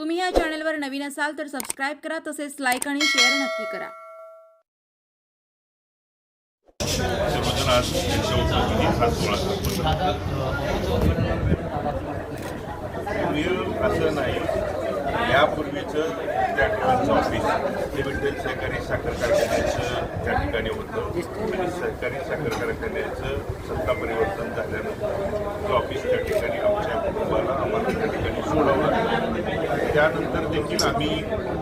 तुम्ही या चॅनलवर नवीन असाल तर सबस्क्राईब करा तसेच लाईक आणि शेअर नक्की करा. असं नाही यापूर्वीचं त्या ठिकाणचं ऑफिस ते म्हणजे सहकारी साखर कारखान्याचं त्या ठिकाणी होतं. आणि सहकारी साखर कारखान्याचं सत्ता परिवर्तन झाल्यानंतर ते ऑफिस त्या ठिकाणी आमच्या कुटुंबाला आम्हाला त्या ठिकाणी सोडावं लागलं त्यानंतर देखील आम्ही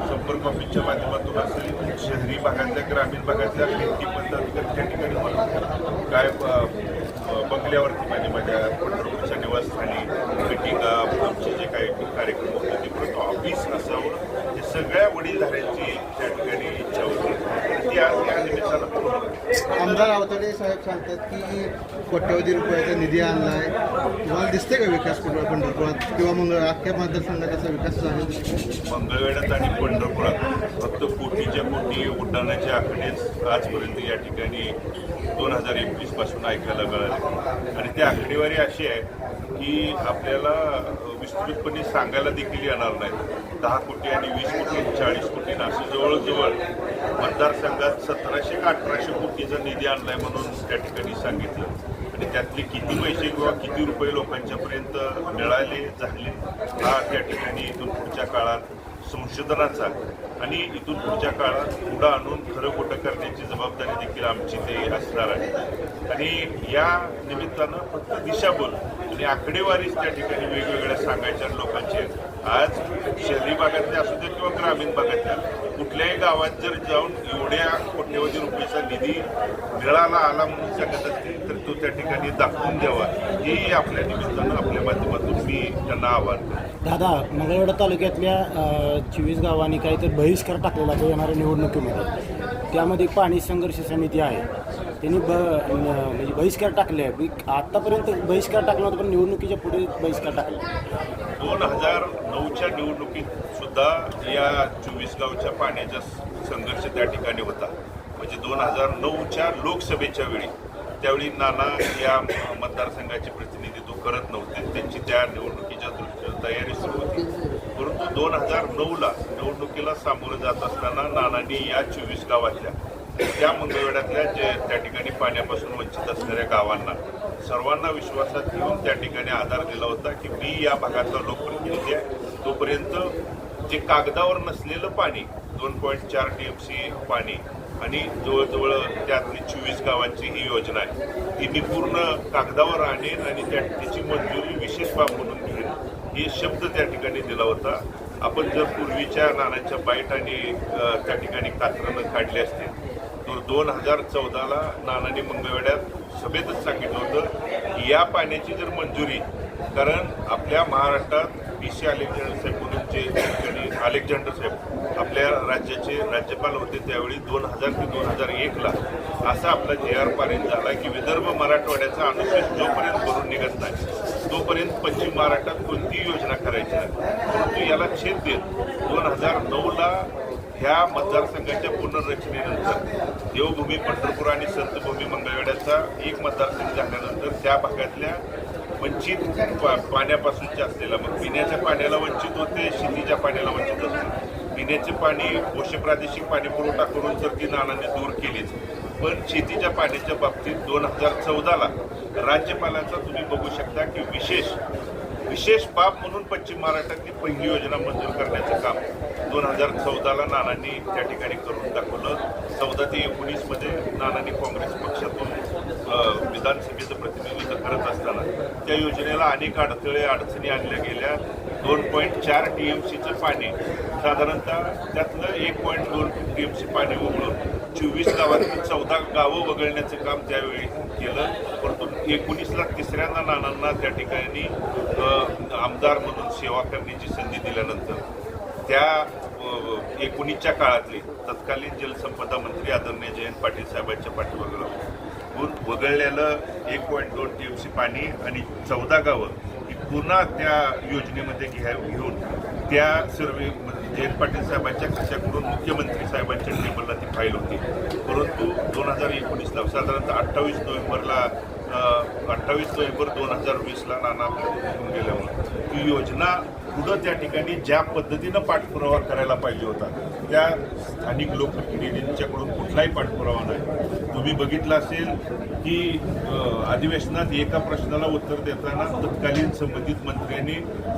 संपर्क ऑफिसच्या माध्यमातून असेल शहरी भागातल्या ग्रामीण भागातल्या भेटी पद्धतीकर त्या ठिकाणी काय बंगल्यावरती माझ्या माझ्या पंढरपूरच्या निवासस्थानी मिटिंग आमचे जे काही कार्यक्रम होते ते परंतु ऑफिस असावं. हे सगळ्या वडीलधाऱ्यांची त्या ठिकाणी इच्छा होती. ती आज या निमित्तानं आमदार आवताडे साहेब सांगतात की कोट्यवधी रुपयाचा निधी आणला आहे तुम्हाला दिसते का विकास कुठला पंढरपुरात किंवा मग अख्ख्या मतदारसंघाचा विकास झाला? मंगळवेढ्यात आणि पंढरपुरात फक्त कोटीच्या कोटी उड्डाणाचे आकडेच आजपर्यंत या ठिकाणी दोन हजार एकवीसपासून ऐकायला मिळाले. आणि ती आकडेवारी अशी आहे की आपल्याला विस्तृतपणे सांगायला देखील येणार नाही. दहा कोटी आणि वीस कोटी चाळीस कोटी असं जवळजवळ मतदारसंघात सतराशे का अठराशे कोटीचा निधी आणलाय म्हणून त्या ठिकाणी सांगितलं. आणि त्यातले किती पैसे किंवा किती रुपये लोकांच्यापर्यंत मिळाले झाले हा त्या ठिकाणी इथून पुढच्या काळात संशोधनाचा आणि इथून पुढच्या काळात पुढं आणून खरं खोटं करण्याची जबाबदारी देखील आमची ते असणार आहे. आणि या निमित्तानं फक्त दिशाभूल आणि आकडेवारीच त्या ठिकाणी वेगवेगळ्या सांगायच्या लोकांचे. आज शहरी भागातल्या असू किंवा ग्रामीण भागातल्या कुठल्याही गावात जर जाऊन एवढ्या कोट्यवधी रुपयाचा निधी मिळाला आला म्हणून सांगत असतील तर तो त्या ठिकाणी दाखवून द्यावा. हेही आपल्या निमित्तानं आपल्या माध्यमातून मी त्यांना आवाहन दादा मंगळवेढा तालुक्यातल्या चोवीस गावांनी काहीतरी बहिष्कार टाकलेला तो येणाऱ्या निवडणुकीमध्ये. त्यामध्ये पाणी संघर्ष समिती आहे. त्यांनी ब म्हणजे बहिष्कार टाकले. आतापर्यंत बहिष्कार टाकला होता पण निवडणुकीच्या पुढे बहिष्कार टाकला. दोन हजार नऊच्या निवडणुकीत सुद्धा या चोवीस गावच्या पाण्याचा संघर्ष त्या ठिकाणी होता. म्हणजे दोन हजार नऊच्या लोकसभेच्या वेळी त्यावेळी नाना या मतदारसंघाचे प्रतिनिधित्व करत नव्हते. त्यांची त्या निवडणुकीच्या दृष्टीने तयारी सुरू होती. परंतु दोन हजार नऊला निवडणुकीला सामोरं जात असताना नानांनी या चोवीस गावातल्या त्या मंगळवेढ्यातल्या जे त्या ठिकाणी पाण्यापासून वंचित असणाऱ्या गावांना सर्वांना विश्वासात घेऊन त्या ठिकाणी आधार दिला होता की मी या भागातला लोकप्रतिनिधी आहे. तोपर्यंत जे कागदावर नसलेलं पाणी दोन पॉईंट चार टी एम सी पाणी आणि जवळजवळ त्यातली चोवीस गावांची ही योजना आहे ती मी पूर्ण कागदावर आणेन आणि त्या तिची मंजुरी विशेष बाब म्हणून घेईन हे शब्द त्या ठिकाणी दिला होता. आपण जर पूर्वीच्या नाण्याच्या बाईट आणि त्या ठिकाणी कात्रनं काढले असते दोन हजार चौदाला नानानी मंगळवेड्यात सभेतच सांगितलं होतं की या पाण्याची जर मंजुरी कारण आपल्या महाराष्ट्रात पी सी अलेक्झांडर साहेब म्हणूनचे अलेक्झांडर साहेब आपल्या राज्याचे राज्यपाल होते त्यावेळी दोन हजार ते दोन हजार एकला असा आपला जे आर पारित झाला की विदर्भ मराठवाड्याचा अनुसूचित जोपर्यंत भरून निघत नाही तोपर्यंत पश्चिम महाराष्ट्रात कोणतीही योजना करायची नाही. परंतु याला छेद देत दोन हजार नऊला ह्या मतदारसंघाच्या पुनर्रचनेनंतर देवभूमी पंढरपूर आणि संतभूमी मंगळवेढ्याचा एक मतदारसंघ झाल्यानंतर त्या भागातल्या वंचित पा पाण्यापासूनचे असलेला मग पिण्याच्या पाण्याला वंचित होते शेतीच्या पाण्याला वंचित होते. पिण्याचे पाणी पोषक प्रादेशिक पाणी पुरवठा करून तर ती नानांनी दूर केलीच. पण शेतीच्या पाण्याच्या बाबतीत दोन हजार चौदाला राज्यपालाचा तुम्ही बघू शकता की विशेष विशेष बाब म्हणून पश्चिम महाराष्ट्रातली पहिली योजना मंजूर करण्याचं काम. दोन हजार चौदाला नानांनी त्या ठिकाणी करून दाखवलं. चौदा ते एकोणीसमध्ये नानांनी काँग्रेस पक्षातून विधानसभेचं प्रतिनिधित्व करत असताना त्या योजनेला अनेक अडथळे अडचणी आणल्या गेल्या. दोन पॉईंट चार टी एम सीचं पाणी साधारणतः त्यातलं एक पॉईंट दोन टी एम सी पाणी उघडून चोवीस गावातून चौदा गावं वगळण्याचं काम त्यावेळी केलं. परंतु एकोणीसला तिसऱ्यांदा नानांना त्या ठिकाणी आमदार म्हणून सेवा करण्याची संधी दिल्यानंतर त्या एकोणीसच्या काळातले तत्कालीन जलसंपदा मंत्री आदरणीय जयंत पाटील साहेबांच्या पाठीमागं वगळलेलं एक पॉईंट दोन टी एम सी पाणी आणि चौदा गावं ही पुन्हा त्या योजनेमध्ये घ्या घेऊन त्या सर्वे म्हणजे जयंत पाटील साहेबांच्या खात्याकडून मुख्यमंत्री साहेबांच्या टेबलला ती फाईल होती. परंतु दोन हजार एकोणीसला साधारणतः अठ्ठावीस नोव्हेंबरला अठ्ठावीस नोव्हेंबर दोन हजार वीसला नाना निघून गेल्यामुळे ती योजना पुढं त्या ठिकाणी ज्या पद्धतीनं पाठपुरावा करायला पाहिजे होता त्या स्थानिक लोकप्रतिनिधींच्याकडून कुठलाही पाठपुरावा नाही. तुम्ही बघितलं असेल की अधिवेशनात एका प्रश्नाला उत्तर देताना तत्कालीन संबंधित मंत्र्यांनी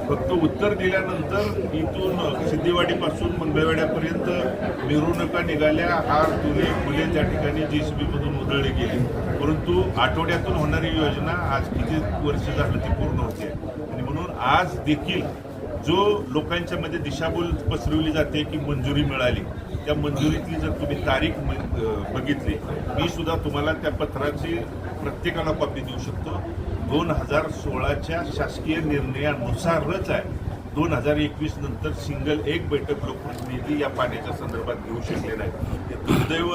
फक्त उत्तर दिल्यानंतर इथून सिद्धेवाडीपासून मंगळवेड्यापर्यंत मिरवणुका निघाल्या हार तुले फुले त्या ठिकाणी जी सी बीमधून उधळली गेली. परंतु आठवड्यातून होणारी योजना आज किती वर्ष झालं ती पूर्ण होते. आणि म्हणून आज देखील जो लोकांच्या मध्ये दिशाभूल पसरवली जाते की मंजुरी मिळाली त्या मंजुरीतली जर तुम्ही तारीख बघितली मी सुद्धा तुम्हाला त्या पत्राची प्रत्येकाला कॉपी देऊ शकतो. दोन हजार सोळाच्या शासकीय निर्णयानुसारच आहे. दोन हजार एकवीस नंतर सिंगल एक बैठक लोकप्रतिनिधी या पाण्याच्या संदर्भात घेऊ शकले नाही हे दुर्दैव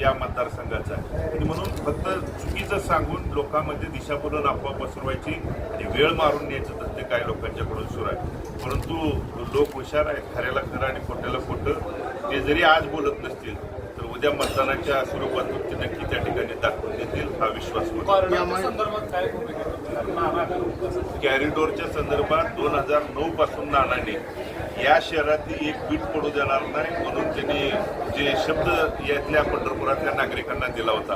या मतदारसंघाचं आहे. आणि म्हणून फक्त चुकीचं सांगून लोकांमध्ये दिशाभूलन अफवा पसरवायची आणि वेळ मारून न्यायचं धंदे काही लोकांच्याकडून सुरू आहे. परंतु लोक हुशार आहेत खऱ्याला खरं आणि खोट्याला खोटं. ते जरी आज बोलत नसतील तर उद्या मतदानाच्या स्वरूपातून ते नक्की त्या ठिकाणी दाखवून देतील हा विश्वास कॅरिडोरच्या संदर्भात दोन हजार नऊ पासून नानाने या शहरातली एक बीट पडू देणार नाही म्हणून त्यांनी जे शब्द यातल्या पंढरपुरातल्या नागरिकांना दिला होता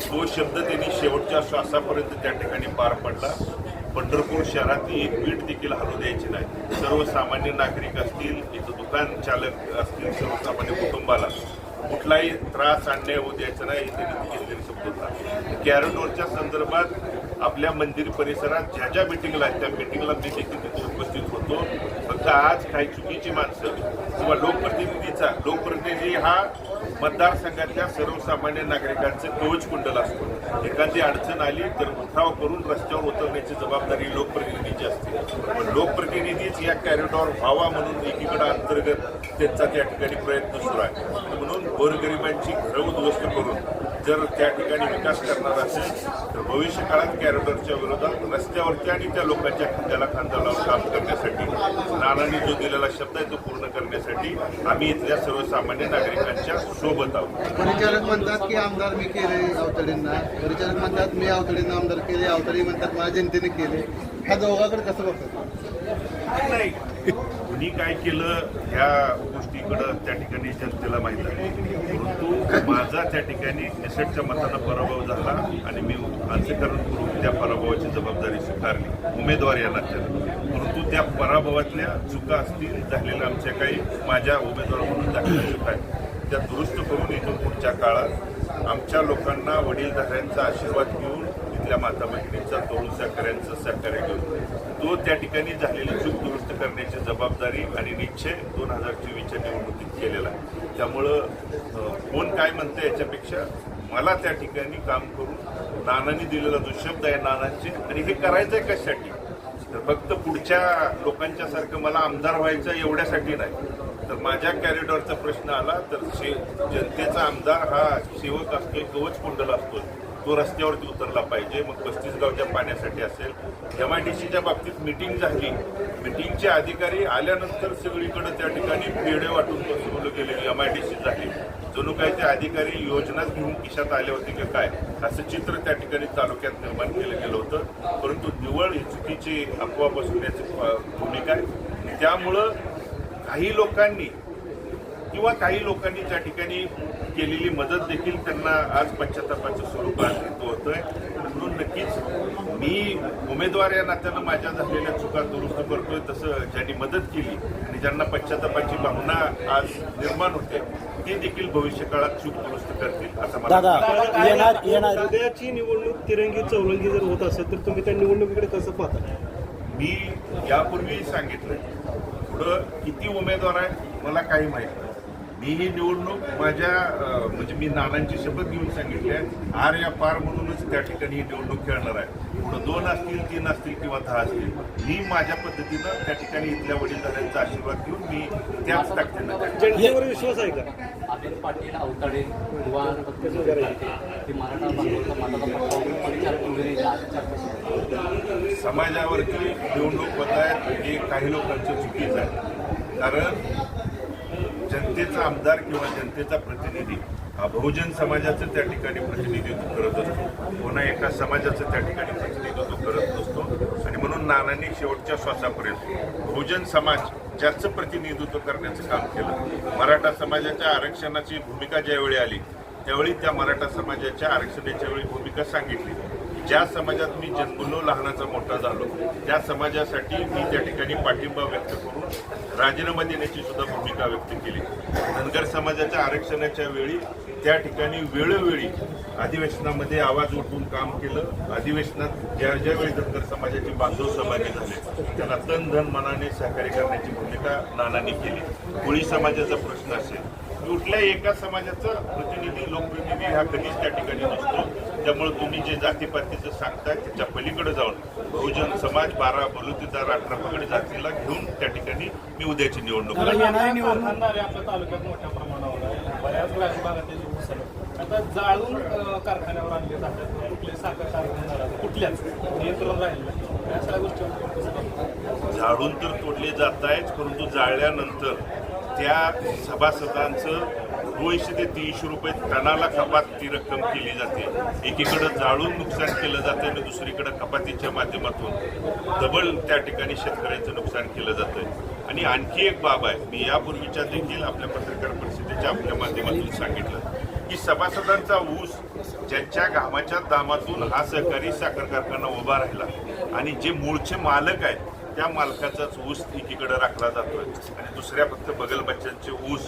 तो शब्द त्यांनी शेवटच्या श्वासापर्यंत त्या ठिकाणी पार पडला. पंढरपूर शहरातली एक बीट देखील हलू द्यायची नाही. सर्वसामान्य नागरिक असतील इथं दुकान चालक असतील सर्वसामान्य कुटुंबाला कुठलाही त्रास अन्याय होऊ द्यायचा नाही त्यांनी घेतलेली शब्द होता कॅरिडोरच्या संदर्भात आपल्या मंदिर परिसरात ज्या ज्या मिटिंगला आहेत त्या मिटिंगला मी देखील तिथे उपस्थित होतो. आता आज काही चुकीची माणसं किंवा लोकप्रतिनिधीचा लोकप्रतिनिधी हा मतदारसंघातल्या सर्वसामान्य नागरिकांचं कवच कुंडल असतो. एखादी अडचण आली तर उठाव करून रस्त्यावर उतरण्याची जबाबदारी लोकप्रतिनिधीची असते. पण लोकप्रतिनिधीच या कॅरिडॉर व्हावा म्हणून एकीकडे अंतर्गत त्यांचा त्या ठिकाणी प्रयत्न सुरू आहे. म्हणून गोरगरिबांची घरं उद्ध्वस्त करून जर त्या ठिकाणी विकास करणार असेल तर भविष्य काळात कॅरिडॉरच्या विरोधात रस्त्यावरती आणि त्या लोकांच्या खांद्याला खांदा लावून काम करण्यासाठी नानांनी जो दिलेला शब्द आहे तो पूर्ण करण्यासाठी आम्ही इथल्या सर्वसामान्य नागरिकांच्या सोबत आहोत. परिचारक म्हणतात की आमदार मी केले अवतडेंना. परिचारक म्हणतात मी अवतडेंना आमदार केले अवतडे म्हणतात माझ्या जनतेने केले. ह्या दोघांकडे कसं बघतात? नाही. मी काय केलं ह्या गोष्टीकडं त्या ठिकाणी जनतेला माहीत आहे. परंतु माझा त्या ठिकाणी निसटच्या मतानं पराभव झाला आणि मी अंतकरणपूर्वक त्या पराभवाची जबाबदारी स्वीकारली. उमेदवार या नात्यानं परंतु त्या पराभवातल्या चुका असतील झालेल्या आमच्या काही माझ्या उमेदवार म्हणून झालेल्या चुका आहेत. त्या दुरुस्त करून इथून पुढच्या काळात आमच्या लोकांना वडीलधाऱ्यांचा आशीर्वाद घेऊन आपल्या माता भगिनींचा तरुण सहकाऱ्यांचं सहकार्य घेऊन तो त्या ठिकाणी झालेली चूक दुरुस्त करण्याची जबाबदारी आणि निश्चय दोन हजार चोवीसच्या निवडणुकीत केलेला आहे. त्यामुळं कोण काय म्हणतं याच्यापेक्षा मला त्या ठिकाणी काम करून नानांनी दिलेला जो शब्द आहे नानांचे आणि हे करायचं आहे कशासाठी? तर फक्त पुढच्या लोकांच्या सारखं मला आमदार व्हायचं एवढ्यासाठी नाही. तर माझ्या कॅरिडॉरचा प्रश्न आला तर शे जनतेचा आमदार हा सेवक असतो कवच कुंडल असतो तो रस्त्यावरती उतरला पाहिजे मग पस्तीस गावच्या पाण्यासाठी असेल. एम आय डी सीच्या बाबतीत मिटिंग झाली. मिटिंगचे अधिकारी आल्यानंतर सगळीकडे त्या ठिकाणी पेढे वाटून बसवलं गेलेली एम आय डी सी झाली. जणू काय ते अधिकारी योजनाच घेऊन खिशात आले होते की काय असं चित्र त्या ठिकाणी तालुक्यात निर्माण केलं गेलं होतं. परंतु निवळ ही चुकीची अफवा बसवण्याची भूमिका आहे. त्यामुळं काही लोकांनी किंवा काही लोकांनी त्या ठिकाणी केलेली मदत देखील त्यांना आज पश्चातापाच्या स्वरूपात हेतू होतोय. म्हणून नक्कीच मी उमेदवार या नात्यानं माझ्या झालेल्या चुका दुरुस्त करतोय तसं ज्यांनी मदत केली आणि ज्यांना पश्चातापाची भावना आज निर्माण होते ते देखील भविष्य काळात चूक दुरुस्त करतील असं मला दादा येणार येणार सध्याची निवडणूक तिरंगी चौरंगी जर होत असेल तर तुम्ही त्या निवडणुकीकडे कसं पाहता? मी यापूर्वी सांगितलंय पुढं किती उमेदवार आहेत मला काही माहीत नाही. मी ही निवडणूक माझ्या म्हणजे मी नानांची शपथ घेऊन सांगितली आहे. आर या पार म्हणूनच त्या ठिकाणी ही निवडणूक खेळणार आहे. पुढं दोन असतील तीन असतील किंवा दहा असतील. मी माझ्या पद्धतीनं त्या ठिकाणी इथल्या वडीलधाऱ्यांचा आशीर्वाद घेऊन मी त्याच ताकदीनं त्या जनतेवर विश्वास आहे का? आदिल पाटील अवताडे किंवा मराठा. समाजावरती निवडणूक होत आहे हे काही लोकांचं चुकीचं आहे. कारण जनतेचा आमदार किंवा जनतेचा प्रतिनिधी हा बहुजन समाजाचं त्या ठिकाणी प्रतिनिधित्व करत असतो. पुन्हा एका समाजाचं त्या ठिकाणी प्रतिनिधित्व करत नसतो आणि म्हणून नानांनी शेवटच्या श्वासापर्यंत बहुजन समाज ज्याचं प्रतिनिधित्व करण्याचं काम केलं. मराठा समाजाच्या आरक्षणाची भूमिका ज्यावेळी आली त्यावेळी त्या मराठा समाजाच्या आरक्षणाच्या वेळी भूमिका सांगितली. ज्या समाजात मी जन्मलो लहानाचा मोठा झालो त्या समाजासाठी मी त्या ठिकाणी पाठिंबा व्यक्त करून राजीनामा देण्याची सुद्धा भूमिका व्यक्त केली. धनगर समाजाच्या आरक्षणाच्या वेळी त्या ठिकाणी वेळोवेळी अधिवेशनामध्ये आवाज उठवून काम केलं. अधिवेशनात ज्या ज्यावेळी धनगर समाजाचे बांधव सहभागी झाले त्यांना तन धन मनाने सहकार्य करण्याची भूमिका नानांनी केली. कोळी समाजाचा प्रश्न असेल कुठल्या एका समाजाचा प्रतिनिधी लोकप्रतिनिधी हा कधीच त्या ठिकाणी नसतो त्यामुळे तुम्ही जे जातीपातीचं सांगताय त्याच्या पलीकडे जाऊन बहुजन समाज बारा बलुतेदार अठरा पगड जातीला घेऊन त्या ठिकाणी मी उद्याची निवडणूक आपल्या तालुक्यात मोठ्या प्रमाणावर बऱ्याच ग्रामीण भागातील ऊस आहे. आता जाळून कारखान्यावर आणले जातात कुठले साखर कारखानदार कुठल्याच नियंत्रण राहिलं नाही. या सगळ्या करतो? झाडून तर तोडले जात आहेत परंतु जाळल्यानंतर त्या सभासदांचं दोनशे ते तीनशे रुपये टनाला कपात ती रक्कम केली जाते. एकीकडं जाळून नुकसान केलं जातं आणि दुसरीकडं कपातीच्या माध्यमातून डबल त्या ठिकाणी शेतकऱ्यांचं नुकसान केलं जातं आणि आणखी एक बाब आहे मी यापूर्वीच्या देखील आपल्या पत्रकार परिषदेच्या आपल्या माध्यमातून सांगितलं की सभासदांचा ऊस ज्यांच्या घामाच्या दामातून हा सहकारी साखर कारखाना उभा राहिला आणि जे मूळचे मालक आहेत त्या मालकाचाच ऊस एकीकडे राखला जातोय आणि दुसऱ्या फक्त बगल बच्चांचे ऊस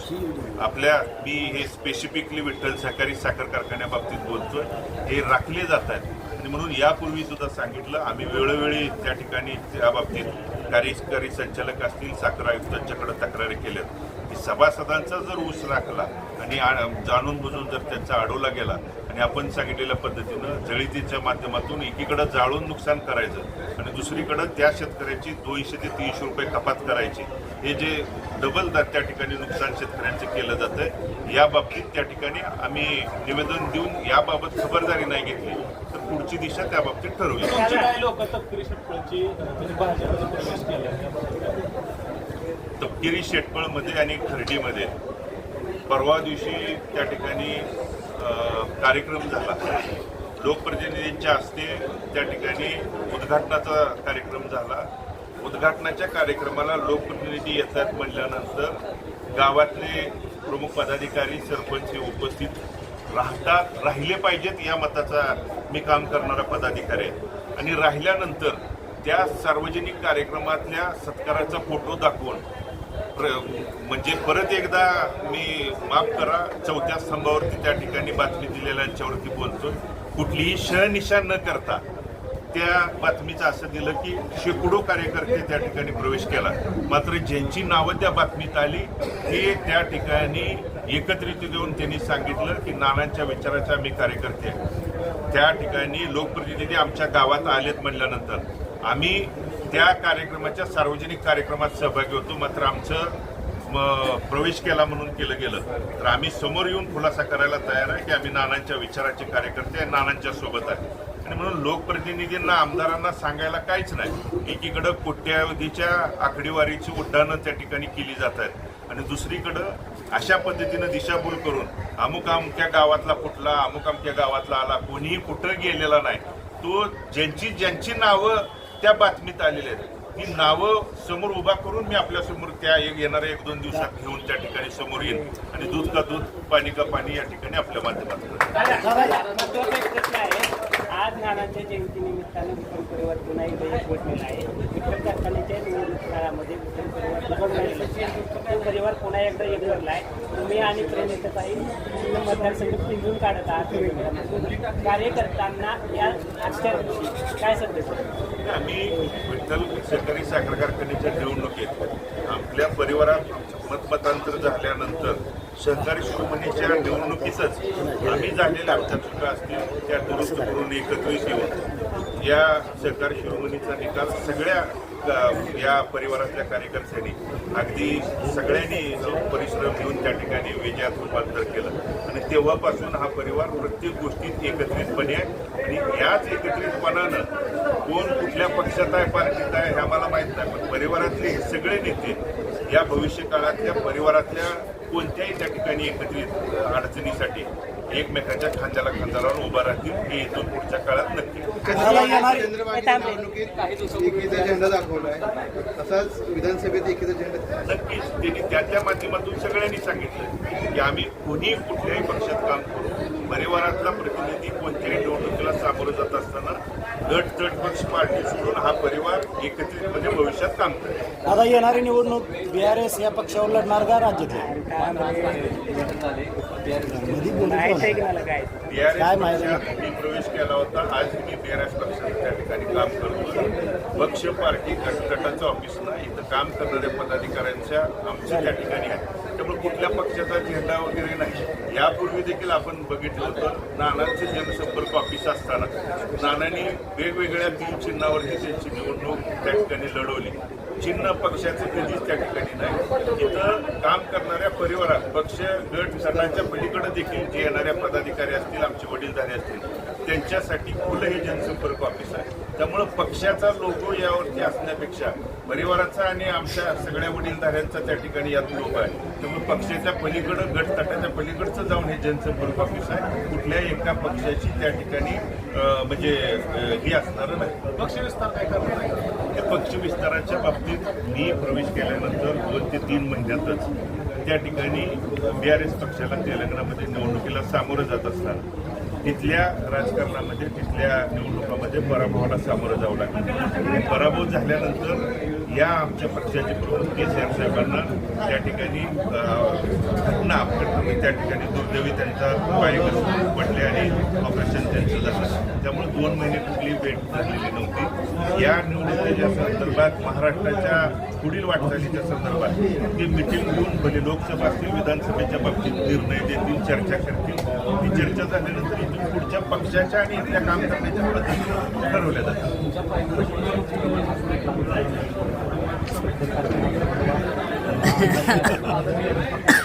आपल्या मी हे स्पेसिफिकली विठ्ठल सहकारी साखर कारखान्याबाबतीत बोलतोय हे राखले जात आहेत. म्हणून यापूर्वी सुद्धा सांगितलं आम्ही वेळोवेळी त्या ठिकाणी त्या बाबतीत कार्यकारी संचालक असतील साखर आयुक्तांच्याकडे तक्रारी केल्यात. की सभासदांचा जर ऊस राखला आणि जाणून बुजून जर त्यांचा अडवला गेला आणि आपण सांगितलेल्या पद्धतीनं जळितीच्या माध्यमातून एकीकडं जाळून नुकसान करायचं आणि दुसरीकडं त्या शेतकऱ्याची दोनशे ते तीनशे रुपये कपात करायची हे जे डबल दर त्या ठिकाणी नुकसान शेतकऱ्यांचं केलं जातंय या बाबतीत त्या ठिकाणी आम्ही निवेदन देऊन याबाबत खबरदारी नाही घेतली. तर पुढची दिशा त्या बाबतीत ठरवली तपकिरी शेतकऱ्यांची म्हणजे शेटपळमध्ये आणि खर्डीमध्ये परवा दिवशी त्या ठिकाणी कार्यक्रम झाला. लोकप्रतिनिधींच्या हस्ते त्या ठिकाणी उद्घाटनाचा कार्यक्रम झाला. उद्घाटनाच्या कार्यक्रमाला लोकप्रतिनिधी येतात म्हटल्यानंतर गावातले प्रमुख पदाधिकारी सरपंच उपस्थित राहतात. राहिले पाहिजेत या मताचा मी काम करणारा पदाधिकारी आहे. आणि राहिल्यानंतर त्या सार्वजनिक कार्यक्रमातल्या सत्काराचा फोटो दाखवून प्र- म्हणजे परत एकदा मी माफ करा चौथ्या स्तंभावरती त्या ठिकाणी बातमी दिलेल्यांच्यावरती बोलतो कुठलीही शहनिशा न करता त्या बातमीचं असं दिलं की शेकडो कार्यकर्ते त्या ठिकाणी प्रवेश केला. मात्र ज्यांची नावं त्या बातमीत आली हे त्या ठिकाणी एकत्रित देऊन त्यांनी सांगितलं की नानांच्या विचाराचे आम्ही कार्यकर्ते आहे. त्या ठिकाणी लोकप्रतिनिधी आमच्या गावात आलेत म्हणल्यानंतर आम्ही त्या कार्यक्रमाच्या सार्वजनिक कार्यक्रमात सहभागी होतो. मात्र आमचं प्रवेश केला म्हणून केलं गेलं. तर आम्ही समोर येऊन खुलासा करायला तयार आहे की आम्ही नानांच्या विचाराचे कार्यकर्ते आहे नानांच्या सोबत आहे. आणि म्हणून लोकप्रतिनिधींना आमदारांना सांगायला काहीच नाही. एकीकडं कोट्यावधीच्या आकडेवारीची उड्डाणं त्या ठिकाणी केली जात आहेत. आणि दुसरीकडं अशा पद्धतीनं दिशाभूल करून अमुक अमक्या गावातला कुठला अमुक अमक्या गावातला आला कोणीही कुठं गेलेला नाही. तो ज्यांची ज्यांची नावं त्या बातमीत आलेली आहेत. ती नावं समोर उभा करून मी आपल्यासमोर त्या एक येणाऱ्या एक दोन दिवसात घेऊन त्या ठिकाणी समोर येईन. आणि दूध का दूध पाणी का पाणी या ठिकाणी आपल्या माध्यमातून महत्त्वाचा प्रश्न आहे आज नानांच्या जयंतीनिमित्तानं विठ्ठल परिवार पुन्हा एकदा एकवटलेला आहे. विक्रम कारखान्याच्या निवडणूक काळामध्ये विठ्ठल परिवार परिवार पुन्हा एकदा एकवटला आहे. तुम्ही आणि प्रेमिकताई पूर्ण मतदारसंघ पिंजून काढत आहात. कार्यकर्त्यांना या आजच्या दिवशी काय संदेश आहे? आम्ही विठ्ठल सहकारी साखर कारखान्याच्या निवडणुकीत आपल्या परिवारात मतमतांतर झाल्यानंतर सहकारी शिरोमणीच्या निवडणुकीतच आम्ही झालेल्या आमच्या असतील त्या दुरुस्त करून एकत्रित येऊन या सहकारी शिरोमणीचा निकाल सगळ्या या परिवारातल्या कार्यकर्त्यांनी अगदी सगळ्यांनी परिश्रम घेऊन त्या ठिकाणी विजयात रूपांतर केलं. आणि तेव्हापासून हा परिवार प्रत्येक गोष्टीत एकत्रितपणे आहे. आणि याच एकत्रितपणानं कोण कुठल्या पक्षात आहे पार्टीत आहे हे आम्हाला माहीत नाही पण परिवारातले हे सगळे नेते या भविष्य काळातल्या परिवारातल्या कोणत्याही त्या ठिकाणी एकत्रित अडचणीसाठी एकमेकांच्या खांद्याला खांदा लावून उभा राहतील हे इथून पुढच्या काळात नक्की. एकीचा झेंडा दाखवलाय. तसाच विधानसभेत एकीचा झेंडा नक्कीच. त्यांनी त्या त्या माध्यमातून सगळ्यांनी सांगितलं की आम्ही कोणी कुठल्याही पक्षात काम करू. परिवारातला प्रतिनिधी कोणत्याही निवडणुकीला सामोरं जात असताना गट तट पक्ष पार्टी सोडून हा परिवार एकत्रितपणे भविष्यात काम करेल. आता येणारी निवडणूक बी आर एस या पक्षावर लढणार का राज्यातले बीआरएस काय माहिती? पक्षात मी प्रवेश केला होता. आज मी बीआरएस पक्षात त्या ठिकाणी काम करतो पक्ष पार्टी गटाचं ऑफिस नाही इथं काम करणाऱ्या पदाधिकाऱ्यांच्या आमच्या त्या ठिकाणी आहे. त्यामुळे कुठल्या पक्षाचा झेंडा वगैरे नाही. यापूर्वी देखील आपण बघितलं तर नानांचे जनसंपर्क ऑफिस असताना नानांनी वेगवेगळ्या तीन चिन्हावरती त्यांची निवडणूक त्या ठिकाणी लढवली. चिन्ह पक्षाचे कधीच त्या ठिकाणी नाही. इथं काम करणाऱ्या परिवारात पक्ष गट गटाच्या पलीकडे देखील जे येणाऱ्या पदाधिकारी असतील आमचे वडीलधारे असतील त्यांच्यासाठी खुलं हे जनसंपर्क ऑफिस आहे. त्यामुळं पक्षाचा लोगो यावरती असण्यापेक्षा परिवाराचा आणि आमच्या सगळ्या वडीलधाऱ्यांचा त्या ठिकाणी यात लोक आहे. त्यामुळे पक्षाच्या पलीकडं गट तटाच्या पलीकडचं जाऊन हे जनसंपर्क ऑफिस आहे. कुठल्याही एका पक्षाची त्या ठिकाणी म्हणजे हे असणारं नाही. पक्ष विस्तार काय करणार आहे? त्या पक्ष विस्ताराच्या बाबतीत मी प्रवेश केल्यानंतर दोन ते तीन महिन्यातच त्या ठिकाणी बी आर एस पक्षाला तेलंगणामध्ये निवडणुकीला सामोरं जात असताना तिथल्या राजकारणामध्ये तिथल्या निवडणुकामध्ये पराभवाला सामोरं जावं लागलं. आणि पराभव झाल्यानंतर या आमच्या पक्षाचे प्रमुख के सी आर साहेबांना त्या ठिकाणी घटना अपघातामध्ये त्या ठिकाणी दुर्दैवी त्यांचा पाय पडले आणि ऑपरेशन त्यांचं झालं. त्यामुळे दोन महिने कुठली भेट झालेली नव्हती. या निवडणुकीच्या संदर्भात महाराष्ट्राच्या पुढील वाटचालीच्या संदर्भात ते मिटिंग घेऊन भले लोकसभा असतील विधानसभेच्या बाबतीत निर्णय देतील चर्चा करतील. ही चर्चा झाल्यानंतर इथून पुढच्या पक्षाच्या आणि इथल्या काम करण्याच्या पद्धती ठरवल्या जातात.